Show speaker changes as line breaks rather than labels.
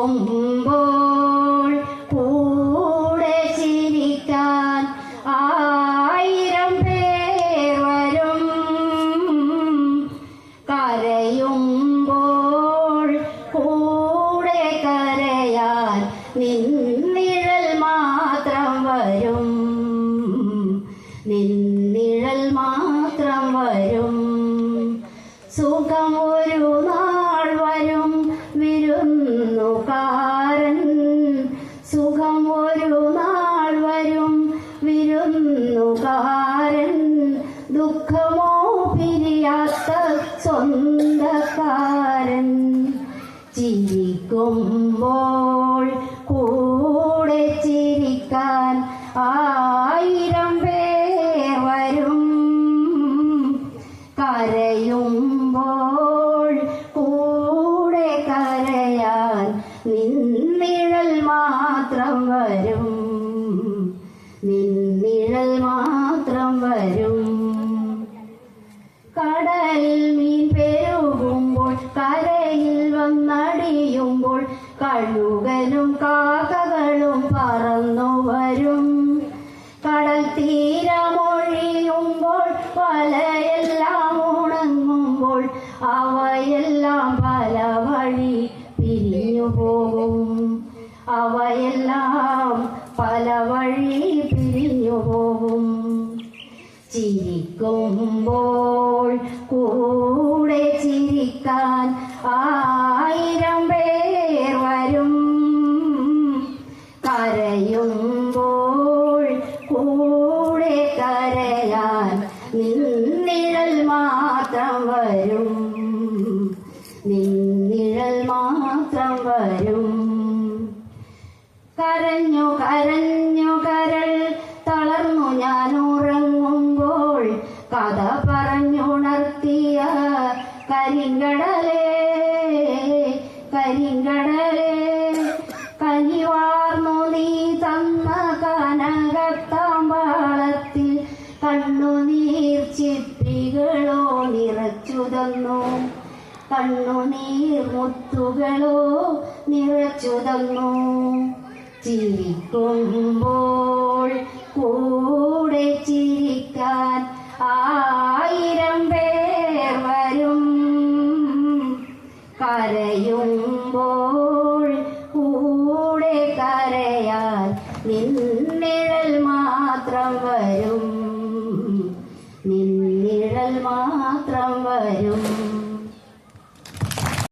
കൊമ്പുമ്പോൾ കൂടെ ആയിരം പേർ വരും. കരയാൻ മാത്രം വരും. മാത്രം വരും. സുഖമോ പിരിയാത്ത സ്വന്തക്കാരൻ ചിരിക്കുമ്പോൾ കൂടെ ചിരിക്കാൻ ആയിരം പേർ വരും. കരയുമ്പോൾ കൂടെ കരയാൻ നിന്നിഴൽ മാത്രം വരും. നിന്നിഴൽ മാത്രം വരും. കടലിൽ മീൻ പെരുകുമ്പോൾ കരയിൽ വന്നടിയുമ്പോൾ കഴുകനും കാക്കകളും പറന്നു വരും. കടൽ തീരമൊഴിയുമ്പോൾ വലയെല്ലാം ഉണങ്ങുമ്പോൾ അവയെല്ലാം പല വഴി പിരിഞ്ഞു പോകും. അവയെല്ലാം പല വഴി പിരിഞ്ഞു പോകും. ചിരിക്കുമ്പോൾ കൂടെ ചിരിക്കാൻ ആയിരം പേർ വരും. കരയുമ്പോൾ കൂടെ കരയാൻ നിന്നിഴൽ മാത്രം വരും. നിന്നിഴൽ മാത്രം വരും. കരഞ്ഞു കരഞ്ഞു കരൾ കഥ പറഞ്ഞുണർത്തിയ കരിങ്കടലേ കരിങ്കടലേ കനിവാർന്നു നീ തന്ന കനകത്താമ്പാളത്തിൽ കണ്ണുനീർ ചിപ്പികളോ നിറച്ചു തന്നു കണ്ണുനീർ മുത്തുകളോ നിറച്ചു തന്നു ചിരിക്കുമ്പോൾ കൂടെ ചിരിക്കാൻ നിന്നിഴൽ മാത്രം വരും. നിന്നിഴൽ മാത്രം വരും.